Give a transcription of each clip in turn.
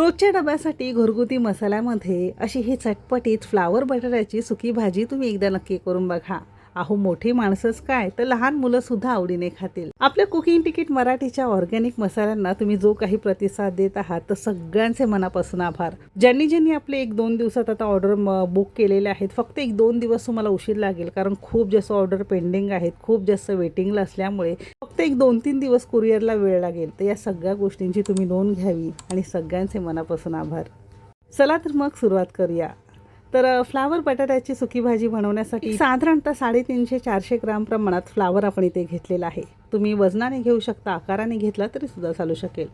रोजच्या डब्यासाठी घरगुती मसाल्यामध्ये अशी ही चटपटीत फ्लावर बटाट्याची सुकी भाजी तुम्ही एकदा नक्की करून बघा. अहो मोठी माणसंच काय? तर लहान मुलंसुद्धा आवडीने खातील. आपल्या कुकिंग तिकीट मराठीच्या ऑर्गॅनिक मसाल्यांना तुम्ही जो काही प्रतिसाद देत आहात तर सगळ्यांचे मनापासून आभार. ज्यांनी ज्यांनी आपले एक दोन दिवसात आता ऑर्डर बुक केलेले आहेत फक्त एक दोन दिवस तुम्हाला उशीर लागेल कारण खूप जास्त ऑर्डर पेंडिंग आहेत खूप जास्त वेटिंगला असल्यामुळे फक्त एक दोन तीन दिवस कुरिअरला वेळ लागेल. तर या सगळ्या गोष्टींची तुम्ही नोंद घ्यावी आणि सगळ्यांचे मनापासून आभार. चला तर मग सुरुवात करूया. तर फ्लावर बटाट्याची सुकी भाजी बनवण्यासाठी साधारणतः साडेतीनशे चारशे ग्राम प्रमाणात फ्लावर आपण इथे घेतलेला आहे. तुम्ही वजनाने घेऊ शकता आकाराने घेतला तरी सुद्धा चालू शकेल.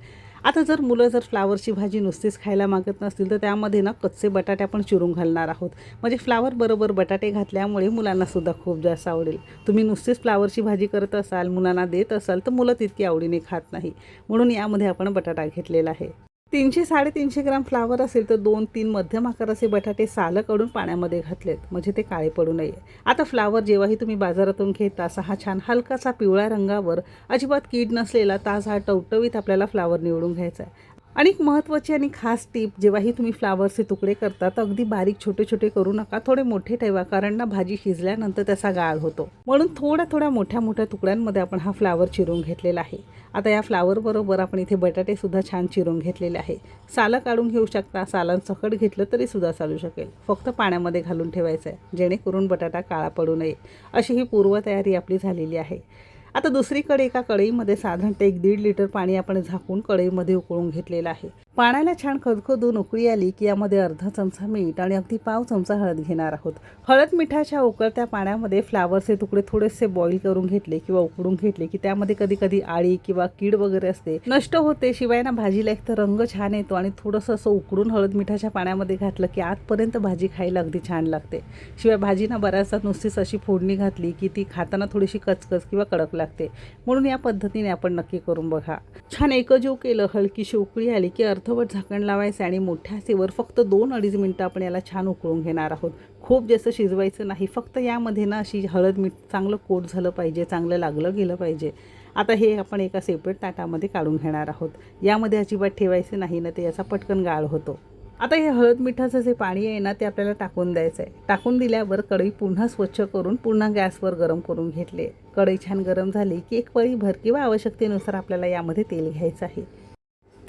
आता जर मुलं जर फ्लावरची भाजी नुसतीच खायला मागत नसतील तर त्यामध्ये ना कच्चे बटाटे आपण चिरून घालणार आहोत. म्हणजे फ्लावर बरोबर बटाटे घातल्यामुळे मुलांना सुद्धा खूप जास्त आवडेल. तुम्ही नुसतीच फ्लावरची भाजी करत असाल मुलांना देत असाल तर मुलं तितकी आवडीने खात नाही. म्हणून यामध्ये आपण बटाटा घेतलेला आहे. तीनशे साडेतीनशे ग्राम फ्लावर असेल तर दोन तीन मध्यम आकाराचे बटाटे सालं काढून पाण्यामध्ये घातलेत. म्हणजे ते काळे पडू नये. आता फ्लावर जेव्हाही तुम्ही बाजारातून घेता असा हा छान हलकासा पिवळ्या रंगावर अजिबात कीड नसलेला ताजा टवटवीत आपल्याला फ्लावर निवडून घ्यायचा आहे. आणि एक महत्त्वाची आणि खास टीप जेव्हाही तुम्ही फ्लावरचे तुकडे करता तर अगदी बारीक छोटे छोटे करू नका. थोडे मोठे ठेवा कारण ना भाजी शिजल्यानंतर त्याचा गाळ होतो. म्हणून थोड्या थोड्या मोठ्या मोठ्या तुकड्यांमध्ये आपण हा फ्लावर चिरून घेतलेला आहे. आता या फ्लावरबरोबर आपण इथे बटाटेसुद्धा छान चिरून घेतलेले आहे. सालं काढून घेऊ शकता सालांसकट घेतलं तरी सुद्धा चालू शकेल. फक्त पाण्यामध्ये घालून ठेवायचं आहे जेणेकरून बटाटा काळा पडू नये. अशी ही पूर्वतयारी आपली झालेली आहे. आता दुसरीकडे एका कढईमध्ये साधारणतः एक दीड लिटर पाणी आपण झाकून कढईमध्ये उकळून घेतलेलं आहे. पाण्याला छान खदखदून उकळी आली की यामध्ये अर्धा चमचा मीठ आणि अगदी पाव चमचा हळद घेणार आहोत. हळद मिठाच्या उकळत्या पाण्यामध्ये फ्लावरचे तुकडे थोडेसे बॉईल करून घेतले किंवा उकडून घेतले की त्यामध्ये कधी कधी आळी किंवा कीड वगैरे असते. नष्ट होते शिवाय ना भाजीला एक तर रंग छान येतो आणि थोडंसं असं उकडून हळद मिठाच्या पाण्यामध्ये घातलं की आतपर्यंत भाजी खायला अगदी छान लागते. शिवाय भाजीना बऱ्याचदा नुसतीच अशी फोडणी घातली की ती खाताना थोडीशी कचकच किंवा कडक लागते. म्हणून या पद्धतीने आपण नक्की करून बघा. छान एकजीव केलं हलकीशी उकळी आली की अर्धवट झाकण लावायचं आणि मोठ्या सेवर फक्त दोन अडीच मिनटं आपण याला छान उकळून घेणार आहोत. खूप जास्त शिजवायचं नाही फक्त यामध्ये ना अशी हळद मीठ चांगलं कोट झालं पाहिजे चांगलं लागलं गेलं पाहिजे. आता हे आपण एका सेपरेट ताटामध्ये काढून घेणार आहोत. यामध्ये अजिबात ठेवायचं नाही ना ते याचा पटकन गाळ होतो. आता हे हळद मिठाचं जे पाणी आहे ना ते आपल्याला टाकून द्यायचं आहे. टाकून दिल्यावर कढई पुन्हा स्वच्छ करून पुन्हा गॅसवर गरम करून घेतले कढई छान गरम झाली की एक पळीभर किंवा आवश्यकतेनुसार आपल्याला यामध्ये तेल घ्यायचं आहे.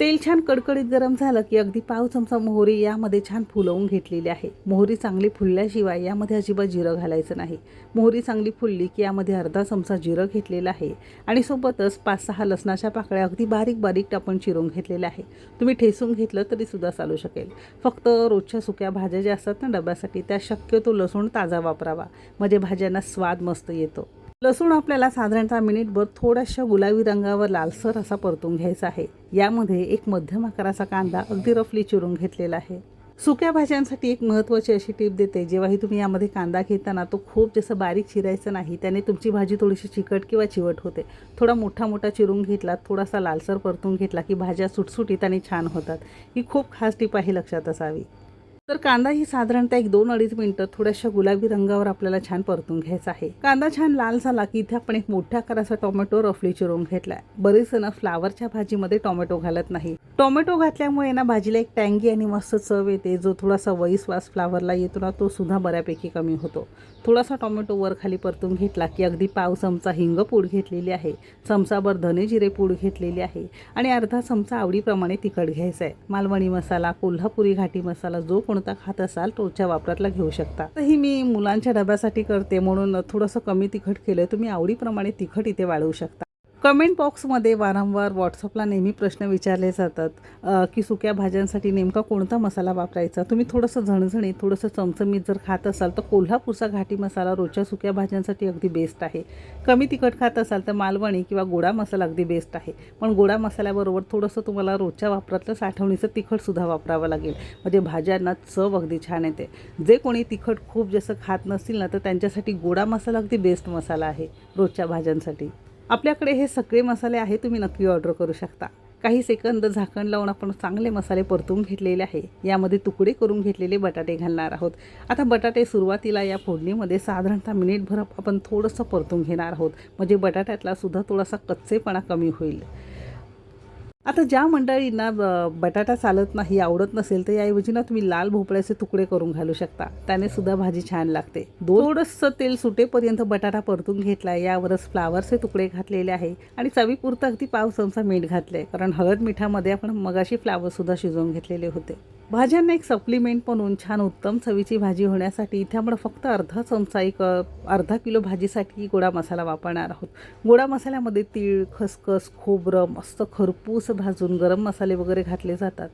तेल छान कडकडीत गरम झालं की अगदी पाव चमचा मोहरी यामध्ये छान फुलवून घेतलेली आहे. मोहरी चांगली फुलल्याशिवाय यामध्ये अजिबात जिरं घालायचं नाही. मोहरी चांगली फुलली की यामध्ये अर्धा चमचा जिरं घेतलेला आहे आणि सोबतच पाच सहा लसणाच्या पाकळ्या अगदी बारीक बारीक आपण चिरून घेतलेल्या आहे तुम्ही ठेसून घेतलं तरी सुद्धा चालू शकेल. फक्त रोजच्या सुक्या भाज्या ज्या असतात ना डब्यासाठी त्या शक्यतो लसूण ताजा वापरावा. म्हणजे भाज्यांना स्वाद मस्त येतो. लसूण आपल्याला साधारणतः मिनिटभर थोड्याशा गुलाबी रंगावर लालसर असा परतून घ्यायचा आहे. यामध्ये एक मध्यम आकाराचा कांदा अगदी रफली चिरून घेतलेला आहे. सुक्या भाज्यांसाठी एक महत्त्वाची अशी टीप देते जेव्हाही तुम्ही यामध्ये कांदा घेताना तो खूप जसं बारीक चिरायचं नाही त्याने तुमची भाजी थोडीशी चिकट किंवा चिवट होते. थोडा मोठा मोठा चिरून घेतला थोडासा लालसर परतून घेतला की भाज्या सुटसुटीत आणि छान होतात. ही खूप खास टीप आहे लक्षात असावी. तर कांदा ही साधारणतः एक दोन अडीच मिनटं थोड्याशा गुलाबी रंगावर आपल्याला छान परतून घ्यायचा आहे. कांदा छान लाल झाला की इथे आपण एक मोठ्या आकाराचा टोमॅटो रफली चिरून घेतलाय. बरेच जण फ्लावरच्या भाजीमध्ये टोमॅटो घालत नाही. टोमॅटो घातल्यामुळे ना भाजीला एक टँगी आणि मस्त चव येते जो थोडासा वईसवास फ्लावरला येतो ना तो सुद्धा बऱ्यापैकी कमी होतो. थोडासा टोमॅटो वर खाली परतून घेतला की अगदी पाव चमचा हिंग पूड घेतलेली आहे चमचाभर धने जिरे पूड घेतलेली आहे आणि अर्धा चमचा आवडीप्रमाणे तिखट घ्यायचा आहे मालवणी मसाला कोल्हापुरी घाटी मसाला जो कोणता खात असाल रोजच्या वापरातला घेऊ शकता. तर ही मी मुलांच्या डब्यासाठी करते म्हणून थोडंसं कमी तिखट केलं तुम्ही आवडीप्रमाणे तिखट इथे वाढवू शकता. कमेंट बॉक्समध्ये वारंवार व्हॉट्सअपला नेहमी प्रश्न विचारले जातात की सुक्या भाज्यांसाठी नेमका कोणता मसाला वापरायचा? तुम्ही थोडंसं झणझणीत थोडंसं चमचमीत जर खात असाल तर कोल्हापूरचा घाटी मसाला रोजच्या सुक्या भाज्यांसाठी अगदी बेस्ट आहे. कमी तिखट खात असाल तर मालवणी किंवा गोडा मसाला अगदी बेस्ट आहे. पण गोडा मसाल्याबरोबर थोडंसं तुम्हाला रोजच्या वापरातलं साठवणीचं तिखटसुद्धा वापरावं लागेल. म्हणजे भाज्यांना चव अगदी छान येते. जे कोणी तिखट खूप जसं खात नसतील ना तर त्यांच्यासाठी गोडा मसाला अगदी बेस्ट मसाला आहे रोजच्या भाज्यांसाठी. आपल्याकडे हे सगळे मसाले आहे तुम्ही नक्की ऑर्डर करू शकता. काही सेकंद झाकण लावून आपण चांगले मसाले परतून घेतलेले आहे. यामध्ये तुकडे करून घेतलेले बटाटे घालणार आहोत. आता बटाटे सुरुवातीला या फोडणीमध्ये साधारणतः मिनिटभर आपण थोडंसं परतून घेणार आहोत. म्हणजे बटाट्यातला सुद्धा थोडासा कच्चेपणा कमी होईल. आता ज्या मंडळींना ब- बटाटा चालत नाही आवडत नसेल तर याऐवजी ना तुम्ही लाल भोपळ्याचे तुकडे करून घालू शकता. त्याने सुद्धा भाजी छान लागते. थोडंसं तेल सुटेपर्यंत बटाटा परतून घेतला यावरच फ्लावरचे तुकडे घातलेले आहे. आणि चवीपुरतं अगदी पाव चमचा मीठ घातले कारण हळद मिठामध्ये आपण मगाशी फ्लावर सुद्धा शिजवून घेतलेले होते. भाज्यांना एक सप्लिमेंट म्हणून छान उत्तम चवीची भाजी होण्यासाठी इथे आपण फक्त अर्धा चमचा एक अर्धा किलो भाजीसाठी गोडा मसाला वापरणार आहोत. गोडा मसाल्यामध्ये तीळ खसखस खोबरं मस्त खरपूस भाजून गरम मसाले वगैरे घातले जातात.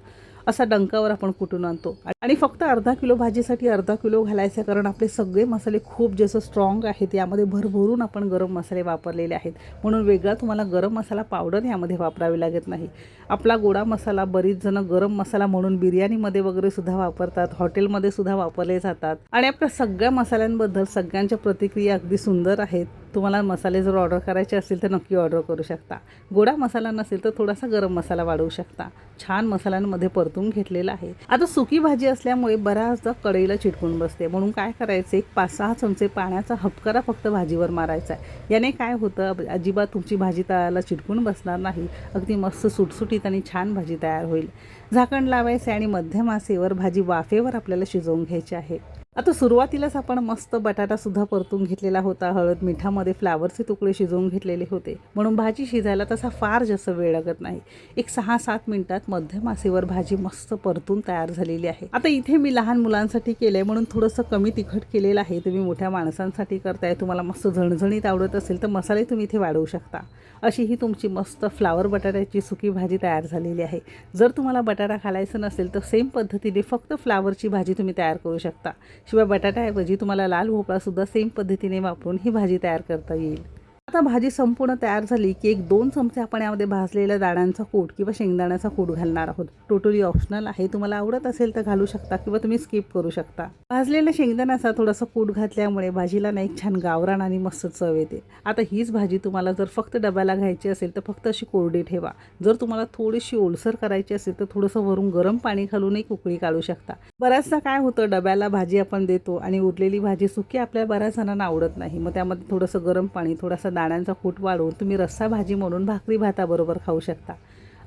असा डंकावर आपण कुटून आणतो. आणि फक्त अर्धा किलो भाजीसाठी अर्धा किलो घालायचं कारण आपले सगळे मसाले खूप जसं स्ट्रॉंग आहेत यामध्ये भरभरून आपण गरम मसाले वापरलेले आहेत. म्हणून वेगळा तुम्हाला गरम मसाला पावडर यामध्ये वापरावी लागत नाही. आपला गोडा मसाला बरीच जण गरम मसाला म्हणून बिर्याणीमध्ये वगैरे सुद्धा वापरतात हॉटेलमध्ये सुद्धा वापरले जातात. आणि आपल्या सगळ्या मसाल्यांबद्दल सगळ्यांच्या प्रतिक्रिया अगदी सुंदर आहेत. तुम्हाला मसाले जर ऑर्डर करायचे असतील तर नक्की ऑर्डर करू शकता. गोडा मसाला नसेल तर थोडासा गरम मसाला वाढवू शकता. छान मसाल्यांमध्ये परतून घेतलेला आहे. आता सुकी भाजी असल्यामुळे बऱ्याचदा कढईला चिटकून बसते. म्हणून काय करायचं? एक पाच सहा चमचे पाण्याचा हपकारा फक्त भाजीवर मारायचा आहे. याने काय होतं? अजिबात तुमची भाजी तळाला चिटकून बसणार नाही. अगदी मस्त सुटसुटीत आणि छान भाजी तयार होईल. झाकण लावायचे आणि मध्यम आसेवर भाजी वाफेवर आपल्याला शिजवून घ्यायची आहे. आता सुरुवातीलाच आपण मस्त बटाटासुद्धा परतून घेतलेला होता. हळद मिठामध्ये फ्लावरचे तुकडे शिजवून घेतलेले होते. म्हणून भाजी शिजायला तसा फार जास्त वेळ लागत नाही. एक सहा सात मिनिटात मध्यम आसेवर भाजी मस्त परतून तयार झालेली आहे. आता इथे मी लहान मुलांसाठी केलं आहे म्हणून थोडंसं कमी तिखट केलेलं आहे. तुम्ही मोठ्या माणसांसाठी करताय. तुम्हाला मस्त झणझणीत आवडत असेल तर मसाले तुम्ही इथे वाढवू शकता. अशी ही तुमची मस्त फ्लावर बटाट्याची सुकी भाजी तयार झालेली आहे. जर तुम्हाला बटाटा घालायचं नसेल तर सेम पद्धतीने फक्त फ्लावरची भाजी तुम्ही तयार करू शकता. शिवाय बटाट्याऐवजी तुम्हाला लाल भोपळासुद्धा सेम पद्धतीने वापरून ही भाजी तयार करता येईल. आता भाजी संपूर्ण तयार झाली की एक दोन चमचे आपण यामध्ये भाजलेल्या दाण्यांचा कूट किंवा शेंगदाण्याचा कूट घालणार आहोत. टोटली ऑप्शनल आहे. तुम्हाला आवडत असेल तर घालू शकता किंवा तुम्ही स्किप करू शकता. भाजलेल्या शेंगदाण्याचा थोडासा कूट घातल्यामुळे भाजीला ना एक छान गावरान आणि मस्त चव येते. आता हीच भाजी तुम्हाला जर फक्त डब्याला घ्यायची असेल तर फक्त अशी कोरडी ठेवा. जर तुम्हाला थोडीशी ओलसर करायची असेल तर थोडंसं वरून गरम पाणी घालून एक उकळी काढू शकता. बऱ्याचदा काय होतं डब्याला भाजी आपण देतो आणि उरलेली भाजी सुकी आपल्या बऱ्याच जणांना आवडत नाही. मग त्यामध्ये थोडंसं गरम पाणी थोडासा दाण्यांचा कूट वाढवून तुम्ही रस्सा भाजी म्हणून भाकरी भाताबरोबर खाऊ शकता.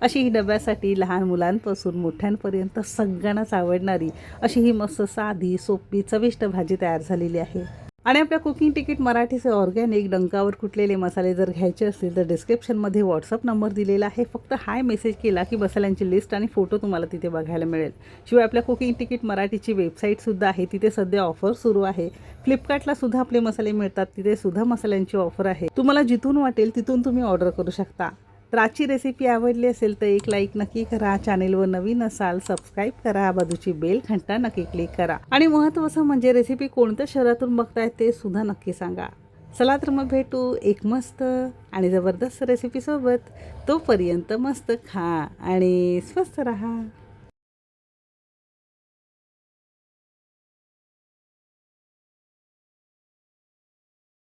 अशी ही डब्यासाठी लहान मुलांपासून मोठ्यांपर्यंत सगळ्यांनाच आवडणारी अशी ही मस्त साधी सोपी चविष्ट भाजी तयार झालेली आहे. आणि आपल्या कुकिंग तिकीट मराठीचे ऑर्गॅनिक डंकावर कुटलेले मसाले जर घ्यायचे असतील तर डिस्क्रिप्शनमध्ये व्हॉट्सअप नंबर दिलेला आहे. फक्त हाय मेसेज केला की मसाल्यांची लिस्ट आणि फोटो तुम्हाला तिथे बघायला मिळेल. शिवाय आपल्या कुकिंग तिकीट मराठीची वेबसाईटसुद्धा आहे. तिथे सध्या ऑफर सुरू आहे. फ्लिपकार्टला सुद्धा आपले मसाले मिळतात. तिथे सुद्धा मसाल्यांची ऑफर आहे. तुम्हाला जिथून वाटेल तिथून तुम्ही ऑर्डर करू शकता. तर आजची रेसिपी आवडली असेल तर एक लाईक नक्की करा. चॅनेलवर नवीन असाल सबस्क्राईब करा. बाजूची बेल घंटा नक्की क्लिक करा. आणि महत्त्वाचं म्हणजे रेसिपी कोणत्या शहरातून बघताय ते सुद्धा नक्की सांगा. चला तर मग भेटू एक मस्त आणि जबरदस्त रेसिपीसोबत तोपर्यंत मस्त खा आणि स्वस्त रहा.